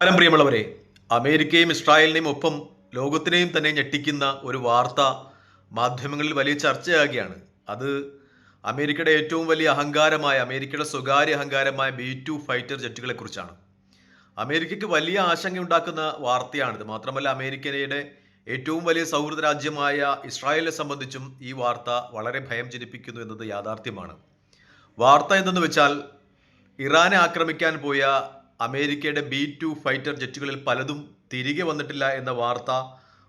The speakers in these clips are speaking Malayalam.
നമസ്കാരം പ്രിയമുള്ളവരെ. അമേരിക്കയും ഇസ്രായേലിനെയും ഒപ്പം ലോകത്തിനെയും തന്നെ ഞെട്ടിക്കുന്ന ഒരു വാർത്ത മാധ്യമങ്ങളിൽ വലിയ ചർച്ചയാകുകയാണ്. അത് അമേരിക്കയുടെ ഏറ്റവും വലിയ അഹങ്കാരമായ അമേരിക്കയുടെ സ്വകാര്യ അഹങ്കാരമായ ബി ടു ഫൈറ്റർ ജെറ്റുകളെ കുറിച്ചാണ്. അമേരിക്കയ്ക്ക് വലിയ ആശങ്കയുണ്ടാക്കുന്ന വാർത്തയാണിത്. മാത്രമല്ല അമേരിക്കയുടെ ഏറ്റവും വലിയ സൗഹൃദ രാജ്യമായ ഇസ്രായേലിനെ സംബന്ധിച്ചും ഈ വാർത്ത വളരെ ഭയം ജനിപ്പിക്കുന്നു എന്നത് യാഥാർത്ഥ്യമാണ്. വാർത്ത എന്തെന്ന് വെച്ചാൽ ഇറാനെ ആക്രമിക്കാൻ പോയ അമേരിക്കയുടെ ബി ടു ഫൈറ്റർ ജെറ്റുകളിൽ പലതും തിരികെ വന്നിട്ടില്ല എന്ന വാർത്ത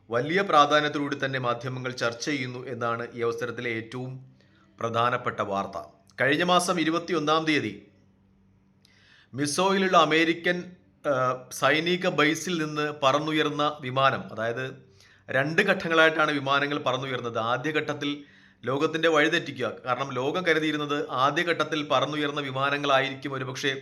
വലിയ പ്രാധാന്യത്തോടുകൂടി തന്നെ മാധ്യമങ്ങൾ ചർച്ച ചെയ്യുന്നു എന്നാണ് ഈ അവസരത്തിലെ ഏറ്റവും പ്രധാനപ്പെട്ട വാർത്ത. കഴിഞ്ഞ മാസം ഇരുപത്തിയൊന്നാം തീയതി മിസോയിലുള്ള അമേരിക്കൻ സൈനിക ബൈസിൽ നിന്ന് പറന്നുയർന്ന വിമാനം അതായത് രണ്ട് ഘട്ടങ്ങളായിട്ടാണ് വിമാനങ്ങൾ പറന്നുയർന്നത്. ആദ്യഘട്ടത്തിൽ ലോകത്തിന്റെ വഴിതെറ്റിക്കുക. കാരണം ലോകം കരുതിയിരുന്നത് ആദ്യഘട്ടത്തിൽ പറന്നുയർന്ന വിമാനങ്ങളായിരിക്കും ഒരുപക്ഷെ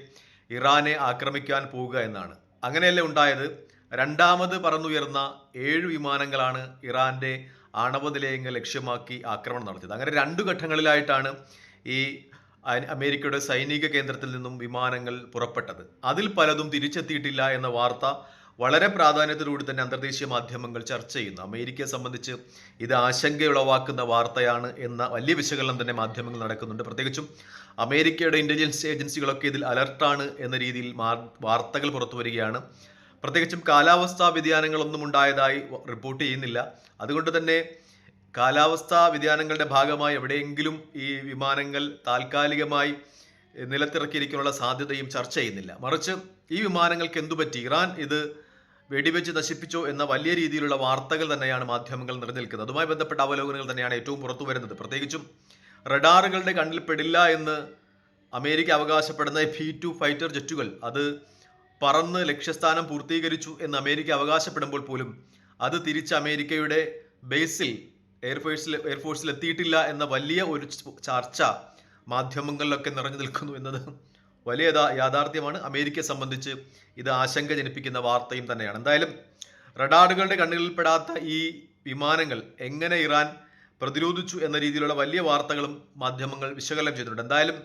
ഇറാനെ ആക്രമിക്കാൻ പോവുക എന്നാണ്. അങ്ങനെയല്ലേ ഉണ്ടായത്? രണ്ടാമത് പറന്നുയർന്ന ഏഴ് വിമാനങ്ങളാണ് ഇറാന്റെ ആണവ നിലയങ്ങൾ ലക്ഷ്യമാക്കി ആക്രമണം നടത്തിയത്. അങ്ങനെ രണ്ടു ഘട്ടങ്ങളിലായിട്ടാണ് ഈ അമേരിക്കയുടെ സൈനിക കേന്ദ്രത്തിൽ നിന്നും വിമാനങ്ങൾ പുറപ്പെട്ടത്. അതിൽ പലതും തിരിച്ചെത്തിയിട്ടില്ല എന്ന വാർത്ത വളരെ പ്രാധാന്യത്തോടുകൂടി തന്നെ അന്തർദേശീയ മാധ്യമങ്ങൾ ചർച്ച ചെയ്യുന്നു. അമേരിക്കയെ സംബന്ധിച്ച് ഇത് ആശങ്കയുളവാക്കുന്ന വാർത്തയാണ് എന്ന വലിയ വിശകലനം തന്നെ മാധ്യമങ്ങൾ നടക്കുന്നുണ്ട്. പ്രത്യേകിച്ചും അമേരിക്കയുടെ ഇന്റലിജൻസ് ഏജൻസികളൊക്കെ ഇതിൽ അലർട്ടാണ് എന്ന രീതിയിൽ വാർത്തകൾ പുറത്തു വരികയാണ്. പ്രത്യേകിച്ചും കാലാവസ്ഥാ വ്യതിയാനങ്ങളൊന്നും ഉണ്ടായതായി റിപ്പോർട്ട് ചെയ്യുന്നില്ല. അതുകൊണ്ട് തന്നെ കാലാവസ്ഥാ വ്യതിയാനങ്ങളുടെ ഭാഗമായി എവിടെയെങ്കിലും ഈ വിമാനങ്ങൾ താൽക്കാലികമായി നിലത്തിറക്കിയിരിക്കാനുള്ള സാധ്യതയും ചർച്ച ചെയ്യുന്നില്ല. മറിച്ച് ഈ വിമാനങ്ങൾക്ക് എന്തു പറ്റി ഇറാൻ ഇത് വെടിവെച്ച് നശിപ്പിച്ചോ എന്ന വലിയ രീതിയിലുള്ള വാർത്തകൾ തന്നെയാണ് മാധ്യമങ്ങൾ നിറഞ്ഞിരിക്കുന്നത്. അതുമായി ബന്ധപ്പെട്ട അവലോകനങ്ങൾ തന്നെയാണ് ഏറ്റവും പുറത്തു വരുന്നത്. പ്രത്യേകിച്ചും റഡാറുകളുടെ കണ്ണിൽ പെടില്ല എന്ന് അമേരിക്ക അവകാശപ്പെടുന്ന ഫി ടു ഫൈറ്റർ ജെറ്റുകൾ അത് പറന്ന് ലക്ഷ്യസ്ഥാനം പൂർത്തീകരിച്ചു എന്ന് അമേരിക്ക അവകാശപ്പെടുമ്പോൾ പോലും അത് തിരിച്ച് അമേരിക്കയുടെ ബേസിൽ എയർഫോഴ്സിൽ എയർഫോഴ്സിൽ എത്തിയിട്ടില്ല എന്ന വലിയ ഒരു ചർച്ച മാധ്യമങ്ങളിലൊക്കെ നിറഞ്ഞു നിൽക്കുന്നു എന്നത് വലിയ യഥാ- യാഥാർത്ഥ്യമാണ്. അമേരിക്കയെ സംബന്ധിച്ച് ഇത് ആശങ്ക ജനിപ്പിക്കുന്ന വാർത്തയും തന്നെയാണ്. എന്തായാലും റഡാറുകളുടെ കണ്ണുകളിൽപ്പെടാത്ത ഈ വിമാനങ്ങൾ എങ്ങനെ ഇറാൻ പ്രതിരോധിച്ചു എന്ന രീതിയിലുള്ള വലിയ വാർത്തകളും മാധ്യമങ്ങൾ വിശകലനം ചെയ്തിട്ടുണ്ട്. എന്തായാലും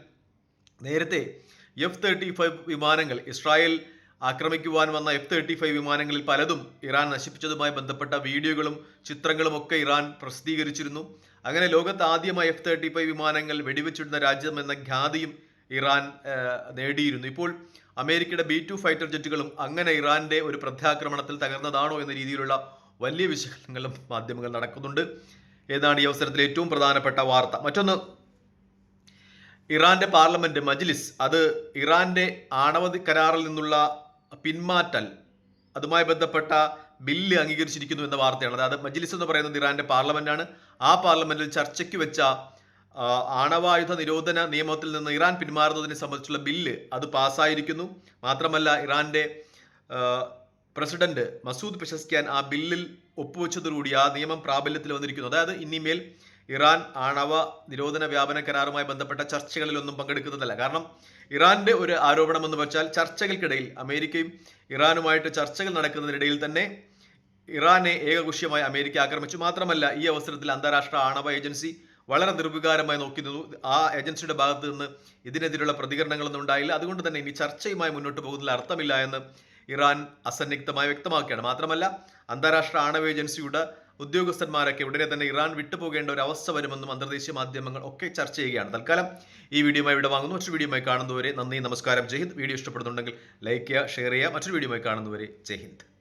നേരത്തെ എഫ് തേർട്ടി ഫൈവ് വിമാനങ്ങൾ ഇസ്രായേൽ ആക്രമിക്കുവാൻ വന്ന എഫ് തേർട്ടി ഫൈവ് വിമാനങ്ങളിൽ പലതും ഇറാൻ നശിപ്പിച്ചതുമായി ബന്ധപ്പെട്ട വീഡിയോകളും ചിത്രങ്ങളും ഒക്കെ ഇറാൻ പ്രസിദ്ധീകരിച്ചിരുന്നു. അങ്ങനെ ലോകത്ത് ആദ്യമായി എഫ് തേർട്ടി ഫൈവ് വിമാനങ്ങൾ വെടിവെച്ചിടുന്ന രാജ്യം എന്ന ഖ്യാതിയും ഇറാൻ നേടിയിരുന്നു. ഇപ്പോൾ അമേരിക്കയുടെ ബി ടു ഫൈറ്റർ ജെറ്റുകളും അങ്ങനെ ഇറാന്റെ ഒരു പ്രത്യാക്രമണത്തിൽ തകർന്നതാണോ എന്ന രീതിയിലുള്ള വലിയ വിശകലനങ്ങളും മാധ്യമങ്ങൾ നടക്കുന്നുണ്ട്. ഏതാണ് ഈ അവസരത്തിൽ ഏറ്റവും പ്രധാനപ്പെട്ട വാർത്ത? മറ്റൊന്ന് ഇറാന്റെ പാർലമെന്റ് മജ്ലിസ് അത് ഇറാന്റെ ആണവ കരാറിൽ നിന്നുള്ള പിന്മാറ്റൽ അതുമായി ബന്ധപ്പെട്ട ബില്ല് അംഗീകരിച്ചിരിക്കുന്നു എന്ന വാർത്തയാണ്. അതായത് മജ്ലിസ് എന്ന് പറയുന്നത് ഇറാന്റെ പാർലമെന്റാണ്. ആ പാർലമെന്റിൽ ചർച്ചയ്ക്ക് വെച്ച ആണവായുധ നിരോധന നിയമത്തിൽ നിന്ന് ഇറാൻ പിന്മാറുന്നതിനെ സംബന്ധിച്ചുള്ള ബില്ല് അത് പാസ്സായിരിക്കുന്നു. മാത്രമല്ല ഇറാന്റെ പ്രസിഡന്റ് മസൂദ് പെഷസ്ക്യാൻ ആ ബില്ലിൽ ഒപ്പുവെച്ചതോടുകൂടി ആ നിയമം പ്രാബല്യത്തിൽ വന്നിരിക്കുന്നു. അതായത് ഇനിമേൽ ഇറാൻ ആണവ നിരോധന വ്യാപന കരാറുമായി ബന്ധപ്പെട്ട ചർച്ചകളിലൊന്നും പങ്കെടുക്കുന്നതല്ല. കാരണം ഇറാന്റെ ഒരു ആരോപണം എന്ന് വെച്ചാൽ ചർച്ചകൾക്കിടയിൽ അമേരിക്കയും ഇറാനുമായിട്ട് ചർച്ചകൾ നടക്കുന്നതിനിടയിൽ തന്നെ ഇറാനെ ഏകകുഷ്യമായി അമേരിക്ക ആക്രമിച്ചു. മാത്രമല്ല ഈ അവസരത്തിൽ അന്താരാഷ്ട്ര ആണവ ഏജൻസി വളരെ നിർവികാരമായി നോക്കി നിന്നു ആ ഏജൻസിയുടെ ഭാഗത്ത് നിന്ന് ഇതിനെതിരെയുള്ള പ്രതികരണങ്ങളൊന്നും ഉണ്ടായില്ല. അതുകൊണ്ട് തന്നെ ഇനി ചർച്ചയുമായി മുന്നോട്ട് പോകുന്നതിൽ അർത്ഥമില്ല എന്ന് ഇറാൻ അസന്നിഗ്ധമായി വ്യക്തമാക്കുകയാണ്. മാത്രമല്ല അന്താരാഷ്ട്ര ആണവ ഏജൻസിയുടെ ഉദ്യോഗസ്ഥന്മാരൊക്കെ ഉടനെ തന്നെ ഇറാൻ വിട്ടുപോകേണ്ട ഒരു അവസ്ഥ വരുമെന്നും അന്തർദേശീയ മാധ്യമങ്ങൾ ഒക്കെ ചർച്ച ചെയ്യുകയാണ്. തൽക്കാലം ഈ വീഡിയോയുമായി ഇവിടെ വാങ്ങുന്നു. മറ്റൊരു വീഡിയോയുമായി കാണുന്നവരെ നന്ദി നമസ്കാരം. ജയ്ഹിന്ദ് വീഡിയോ ഇഷ്ടപ്പെടുന്നുണ്ടെങ്കിൽ ലൈക്ക് ചെയ്യുക ഷെയർ ചെയ്യുക. മറ്റൊരു വീഡിയോയുമായി കാണുന്നവരെ ജയ് ഹിന്ദ്.